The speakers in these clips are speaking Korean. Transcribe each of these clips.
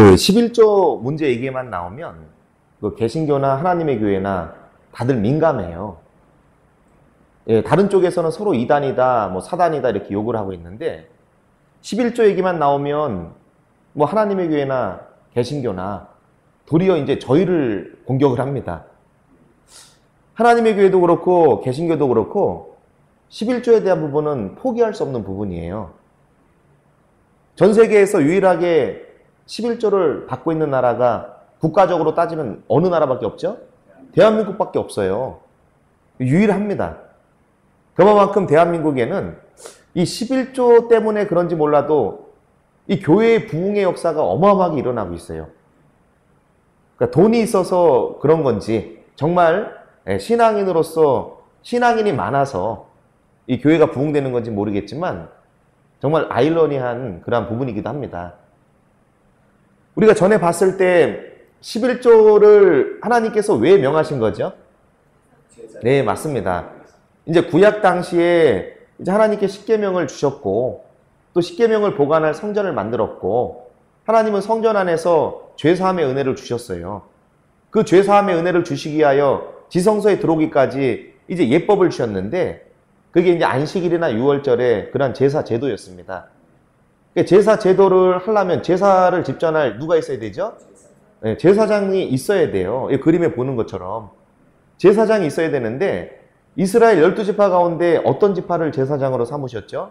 그 11조 문제 얘기만 나오면 그 개신교나 하나님의 교회나 다들 민감해요. 예, 다른 쪽에서는 서로 이단이다, 뭐 사단이다 이렇게 욕을 하고 있는데 11조 얘기만 나오면 뭐 하나님의 교회나 개신교나 도리어 이제 저희를 공격을 합니다. 하나님의 교회도 그렇고 개신교도 그렇고 11조에 대한 부분은 포기할 수 없는 부분이에요. 전 세계에서 유일하게 11조를 받고 있는 나라가 국가적으로 따지면 어느 나라밖에 없죠? 대한민국밖에 없어요. 유일합니다. 그만큼 대한민국에는 이 11조 때문에 그런지 몰라도 이 교회의 부흥의 역사가 어마어마하게 일어나고 있어요. 그러니까 돈이 있어서 그런 건지 정말 예, 신앙인으로서 신앙인이 많아서 이 교회가 부흥되는 건지 모르겠지만 정말 아이러니한 그런 부분이기도 합니다. 우리가 전에 봤을 때 11조를 하나님께서 왜 명하신 거죠? 네, 맞습니다. 이제 구약 당시에 이제 하나님께 십계명을 주셨고 또 십계명을 보관할 성전을 만들었고 하나님은 성전 안에서 죄 사함의 은혜를 주셨어요. 그 죄 사함의 은혜를 주시기 위하여 지성소에 들어오기까지 이제 예법을 주셨는데 그게 이제 안식일이나 유월절에 그런 제사 제도였습니다. 그러니까 제사 제도를 하려면 제사를 집전할 누가 있어야 되죠? 네, 제사장이 있어야 돼요. 그림에 보는 것처럼. 제사장이 있어야 되는데 이스라엘 열두 지파 가운데 어떤 지파를 제사장으로 삼으셨죠?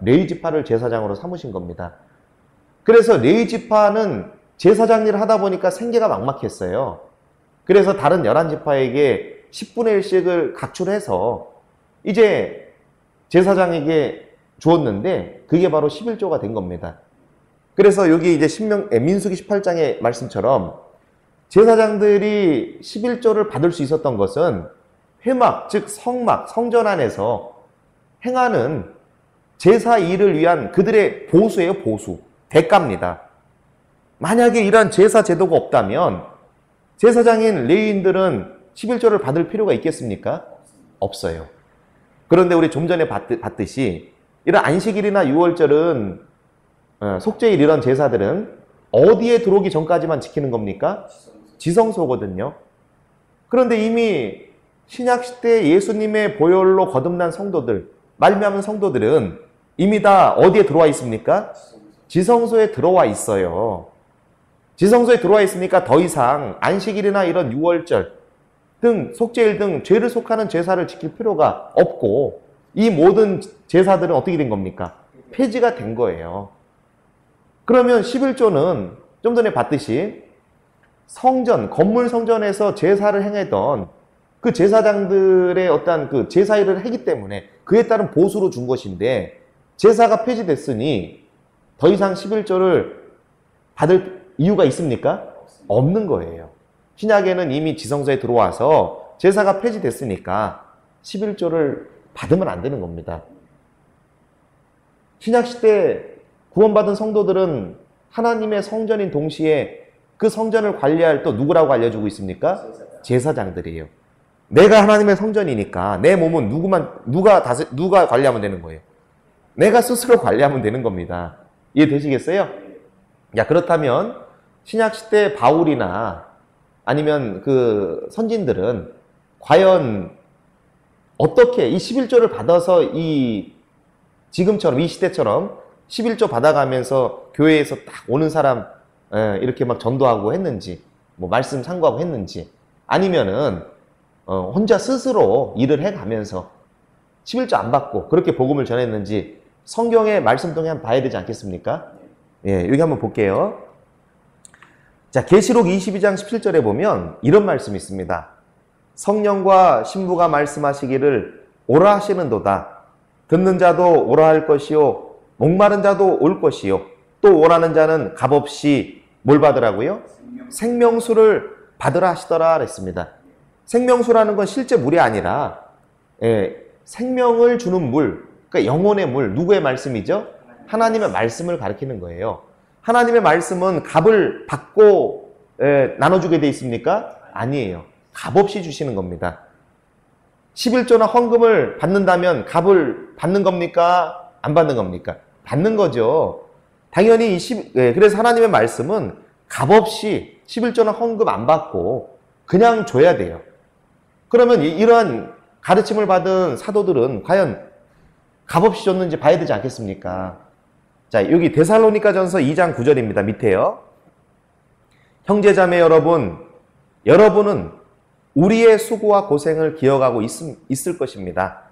레이 지파를 제사장으로 삼으신 겁니다. 그래서 레이 지파는 제사장 일을 하다 보니까 생계가 막막했어요. 그래서 다른 열한 지파에게 10분의 1씩을 각출해서 이제 제사장에게 주었는데 그게 바로 11조가 된 겁니다. 그래서 여기 이제 신명, 민수기 18장의 말씀처럼 제사장들이 11조를 받을 수 있었던 것은 회막, 즉 성막, 성전 안에서 행하는 제사 일을 위한 그들의 보수예요, 보수. 대가입니다. 만약에 이러한 제사 제도가 없다면 제사장인 레이인들은 11조를 받을 필요가 있겠습니까? 없어요. 그런데 우리 좀 전에 봤듯이 이런 안식일이나 유월절은 어, 속죄일 이런 제사들은 어디에 들어오기 전까지만 지키는 겁니까? 지성소거든요. 그런데 이미 신약 시대 예수님의 보혈로 거듭난 성도들, 말미암은 성도들은 이미 다 어디에 들어와 있습니까? 지성소에 들어와 있어요. 지성소에 들어와 있으니까 더 이상 안식일이나 이런 유월절 등 속죄일 등 죄를 속하는 제사를 지킬 필요가 없고 이 모든 제사들은 어떻게 된 겁니까? 폐지가 된 거예요. 그러면 11조는 좀 전에 봤듯이 성전, 건물 성전에서 제사를 행했던 그 제사장들의 어떤 그 제사 일을 했기 때문에 그에 따른 보수로 준 것인데 제사가 폐지됐으니 더 이상 11조를 받을 이유가 있습니까? 없는 거예요. 신약에는 이미 지성소에 들어와서 제사가 폐지됐으니까 11조를 받으면 안 되는 겁니다. 신약 시대 구원받은 성도들은 하나님의 성전인 동시에 그 성전을 관리할 또 누구라고 알려주고 있습니까? 제사장 들이에요. 내가 하나님의 성전이니까 내 몸은 누구만 누가 다스 누가 관리하면 되는 거예요. 내가 스스로 관리하면 되는 겁니다. 이해되시겠어요? 야 그렇다면 신약 시대 바울이나 아니면 그 선진들은 과연 어떻게 이 11조를 받아서 이 지금처럼 이 시대처럼 11조 받아가면서 교회에서 딱 오는 사람 이렇게 막 전도하고 했는지 뭐 말씀 상고하고 했는지 아니면은 어, 혼자 스스로 일을 해가면서 11조 안 받고 그렇게 복음을 전했는지 성경의 말씀 통해 한번 봐야 되지 않겠습니까? 예, 여기 한번 볼게요. 자, 계시록 22장 17절에 보면 이런 말씀이 있습니다. 성령과 신부가 말씀하시기를 오라 하시는도다. 듣는 자도 오라 할 것이요. 목마른 자도 올 것이요. 또 오라는 자는 값없이 뭘 받으라고요? 생명수 를 받으라 하시더라 그랬습니다. 생명수라는 건 실제 물이 아니라 예, 생명을 주는 물, 그러니까 영혼의 물, 누구의 말씀이죠? 하나님의 말씀을 가리키는 거예요. 하나님의 말씀은 값을 받고 예, 나눠주게 돼 있습니까? 아니에요. 값 없이 주시는 겁니다. 11조나 헌금을 받는다면 값을 받는 겁니까? 안 받는 겁니까? 받는 거죠. 당연히 이 10, 예, 그래서 하나님의 말씀은 값없이 11조나 헌금 안 받고 그냥 줘야 돼요. 그러면 이- 이러한 가르침을 받은 사도들은 과연 값없이 줬는지 봐야 되지 않겠습니까? 자, 여기 데살로니가 전서 2장 9절입니다. 밑에요. 형제자매 여러분, 여러분은 우리의 수고와 고생을 기억하고 있, 있을 것입니다.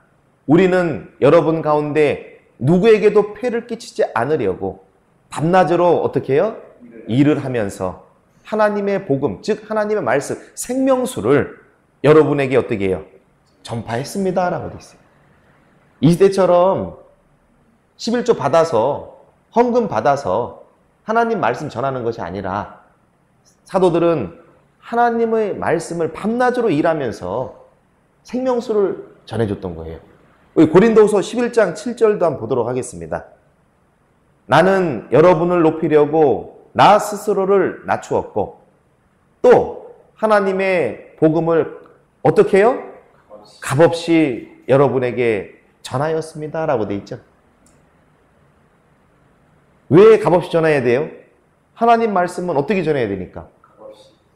우리는 여러분 가운데 누구에게도 폐를 끼치지 않으려고 밤낮으로 어떻게 해요? 일을 하면서 하나님의 복음, 즉 하나님의 말씀, 생명수를 여러분에게 어떻게 해요? 전파했습니다. 라고 되어 있어요. 이 시대처럼 11조 받아서 헌금 받아서 하나님 말씀 전하는 것이 아니라 사도들은 하나님의 말씀을 밤낮으로 일하면서 생명수를 전해줬던 거예요. 우리 고린도서 11장 7절도 한번 보도록 하겠습니다. 나는 여러분을 높이려고 나 스스로를 낮추었고 또 하나님의 복음을 어떻게 해요? 값없이 여러분에게 전하였습니다. 라고 돼 있죠. 왜 값없이 전해야 돼요? 하나님 말씀은 어떻게 전해야 되니까?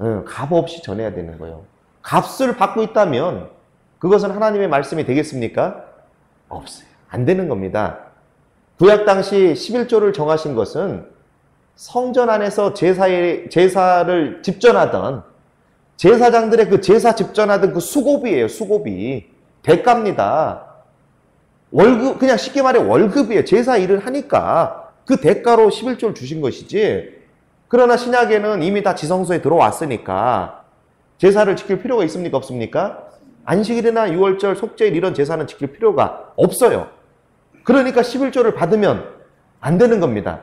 응, 값없이 전해야 되는 거예요. 값을 받고 있다면 그것은 하나님의 말씀이 되겠습니까? 없어요. 안 되는 겁니다. 구약 당시 11조를 정하신 것은 성전 안에서 제사의, 제사를 집전하던 제사장들의 그 제사 집전하던 그 수고비예요, 수고비. 대가입니다. 월급, 그냥 쉽게 말해 월급이에요. 제사 일을 하니까 그 대가로 11조를 주신 것이지. 그러나 신약에는 이미 다 지성소에 들어왔으니까 제사를 지킬 필요가 있습니까? 없습니까? 안식일이나 6월절, 속죄일 이런 제사는 지킬 필요가 없어요. 그러니까 11조를 받으면 안 되는 겁니다.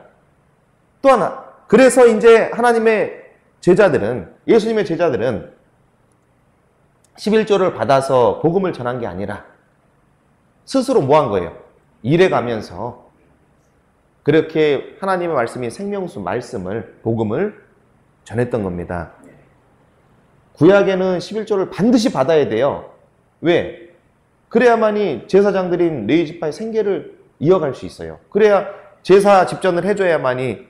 또 하나, 그래서 이제 하나님의 제자들은, 예수님의 제자들은 11조를 받아서 복음을 전한 게 아니라 스스로 뭐 한 거예요? 일해 가면서 그렇게 하나님의 말씀이 생명수 말씀을, 복음을 전했던 겁니다. 구약에는 11조를 반드시 받아야 돼요. 왜? 그래야만이 제사장들인 레이지파의 생계를 이어갈 수 있어요. 그래야 제사 집전을 해줘야만이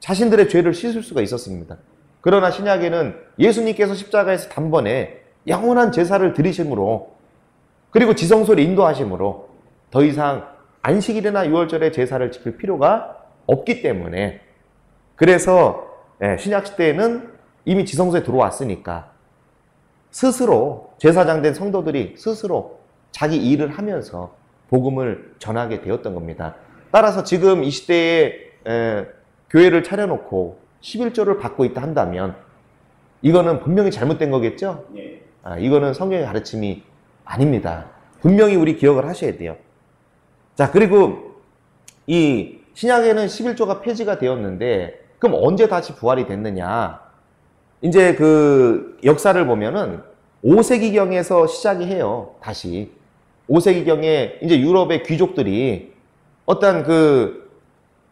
자신들의 죄를 씻을 수가 있었습니다. 그러나 신약에는 예수님께서 십자가에서 단번에 영원한 제사를 드리심으로 그리고 지성소를 인도하심으로 더 이상 안식일이나 6월절의 제사를 지킬 필요가 없기 때문에 그래서 예, 신약 시대에는 이미 지성소에 들어왔으니까 스스로 제사장 된 성도들이 스스로 자기 일을 하면서 복음을 전하게 되었던 겁니다. 따라서 지금 이 시대에 에, 교회를 차려놓고 11조를 받고 있다 한다면 이거는 분명히 잘못된 거겠죠? 예. 아, 이거는 성경의 가르침이 아닙니다. 분명히 우리 기억을 하셔야 돼요. 자, 그리고 이 신약에는 11조가 폐지가 되었는데 그럼 언제 다시 부활이 됐느냐? 이제 그 역사를 보면은 5세기경에서 시작이 해요. 다시. 5세기경에 이제 유럽의 귀족들이 어떤 그,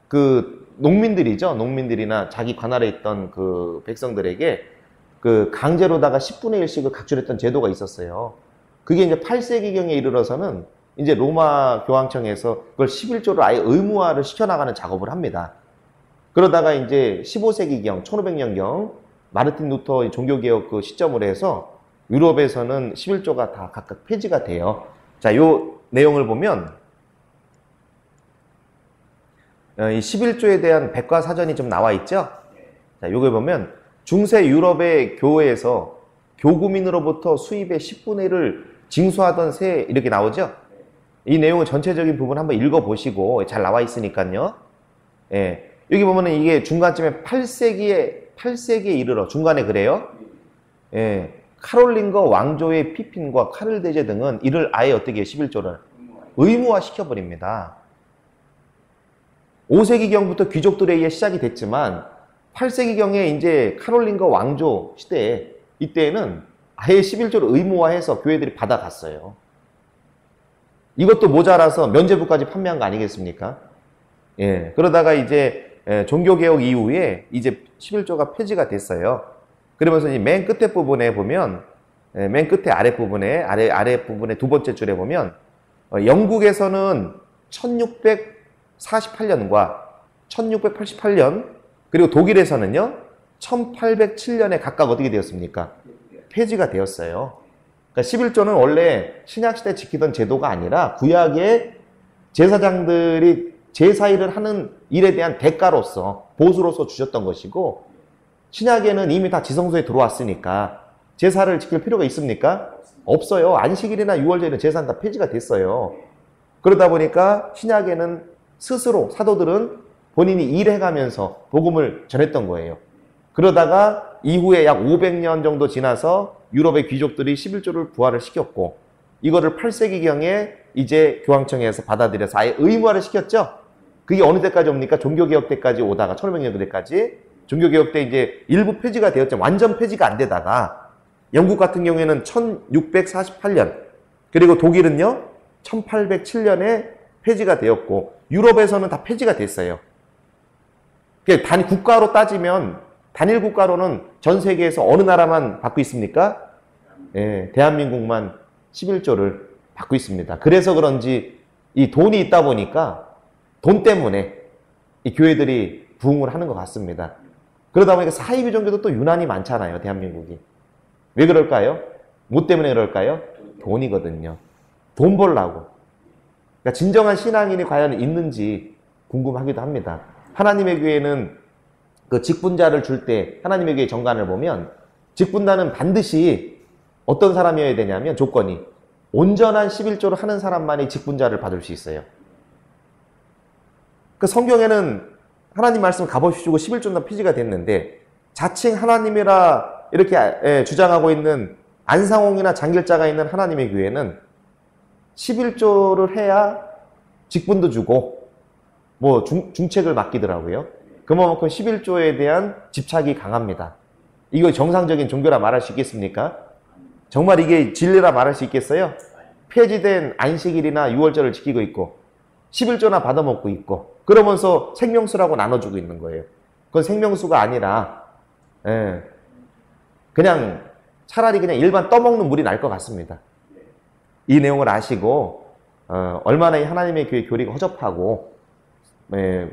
그 농민들이죠. 농민들이나 자기 관할에 있던 그 백성들에게 그 강제로다가 10분의 1씩을 각출했던 제도가 있었어요. 그게 이제 8세기경에 이르러서는 이제 로마 교황청에서 그걸 11조를 아예 의무화를 시켜나가는 작업을 합니다. 그러다가 이제 15세기경, 1500년경 마르틴 루터 종교개혁 그 시점으로 해서 유럽에서는 11조가 다 각각 폐지가 돼요. 자, 요 내용을 보면 어, 이 11조에 대한 백과사전이 좀 나와 있죠? 자, 요걸 보면 중세 유럽의 교회에서 교구민으로부터 수입의 10분의 1을 징수하던 세 이렇게 나오죠? 이 내용을 전체적인 부분 한번 읽어보시고 잘 나와 있으니까요. 예. 여기 보면은 이게 중간쯤에 8세기에 8세기에 이르러 중간에 그래요. 예. 카롤린거 왕조의 피핀과 카를 대제 등은 이를 아예 어떻게 해요? 11조를 의무화 시켜버립니다. 5세기경부터 귀족들에 의해 시작이 됐지만 8세기경에 이제 카롤린거 왕조 시대에 이때에는 아예 11조를 의무화해서 교회들이 받아갔어요. 이것도 모자라서 면제부까지 판매한 거 아니겠습니까? 예. 그러다가 이제 예, 종교개혁 이후에 이제 11조가 폐지가 됐어요. 그러면서 이맨 끝에 부분에 보면 예, 맨 끝에 아래 부분에 아래 아래 부분에 두 번째 줄에 보면 어, 영국에서는 1648년과 1688년 그리고 독일에서는요 1807년에 각각 어떻게 되었습니까? 폐지가 되었어요. 그러니까 11조는 원래 신약시대 지키던 제도가 아니라 구약의 제사장들이 제사 일을 하는 일에 대한 대가로서 보수로서 주셨던 것이고 신약에는 이미 다 지성소에 들어왔으니까 제사를 지킬 필요가 있습니까? 없어요. 안식일이나 유월절에는 제사는 다 폐지가 됐어요. 그러다 보니까 신약에는 스스로 사도들은 본인이 일해가면서 복음을 전했던 거예요. 그러다가 이후에 약 500년 정도 지나서 유럽의 귀족들이 11조를 부활을 시켰고 이거를 8세기경에 이제 교황청에서 받아들여서 아예 의무화를 시켰죠. 그게 어느 때까지 옵니까? 종교개혁 때까지 오다가 1500년 때까지 종교개혁 때 이제 일부 폐지가 되었죠. 완전 폐지가 안 되다가 영국 같은 경우에는 1648년 그리고 독일은요 1807년에 폐지가 되었고 유럽에서는 다 폐지가 됐어요. 그러니까 단 국가로 따지면 단일 국가로는 전 세계에서 어느 나라만 받고 있습니까? 예, 대한민국만 11조를 받고 있습니다. 그래서 그런지 이 돈이 있다 보니까 돈 때문에 이 교회들이 부흥을 하는 것 같습니다. 그러다 보니까 사이비 종교도 또 유난히 많잖아요, 대한민국이. 왜 그럴까요? 뭐 때문에 그럴까요? 돈이거든요. 돈 벌라고. 그러니까 진정한 신앙인이 과연 있는지 궁금하기도 합니다. 하나님의 교회는 그 직분자를 줄 때 하나님의 교회 정관을 보면 직분자는 반드시 어떤 사람이어야 되냐면 조건이 온전한 11조를 하는 사람만이 직분자를 받을 수 있어요. 그 성경에는 하나님 말씀 가보시고 11조나 피지가 됐는데 자칭 하나님이라 이렇게 예, 주장하고 있는 안상홍이나 장길자가 있는 하나님의 교회는 11조를 해야 직분도 주고 뭐 중, 중책을 맡기더라고요. 그만큼 11조에 대한 집착이 강합니다. 이거 정상적인 종교라 말할 수 있겠습니까? 정말 이게 진리라 말할 수 있겠어요? 폐지된 안식일이나 유월절을 지키고 있고 11조나 받아먹고 있고 그러면서 생명수라고 나눠주고 있는 거예요. 그건 생명수가 아니라 예, 그냥 차라리 그냥 일반 떠먹는 물이 날 것 같습니다. 이 내용을 아시고 어, 얼마나 이 하나님의 교회 교리가 허접하고 예,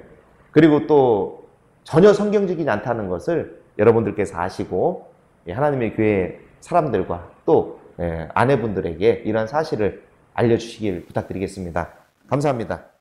그리고 또 전혀 성경적이지 않다는 것을 여러분들께서 아시고 이 하나님의 교회 사람들과 또 예, 아내분들에게 이런 사실을 알려주시길 부탁드리겠습니다. 감사합니다.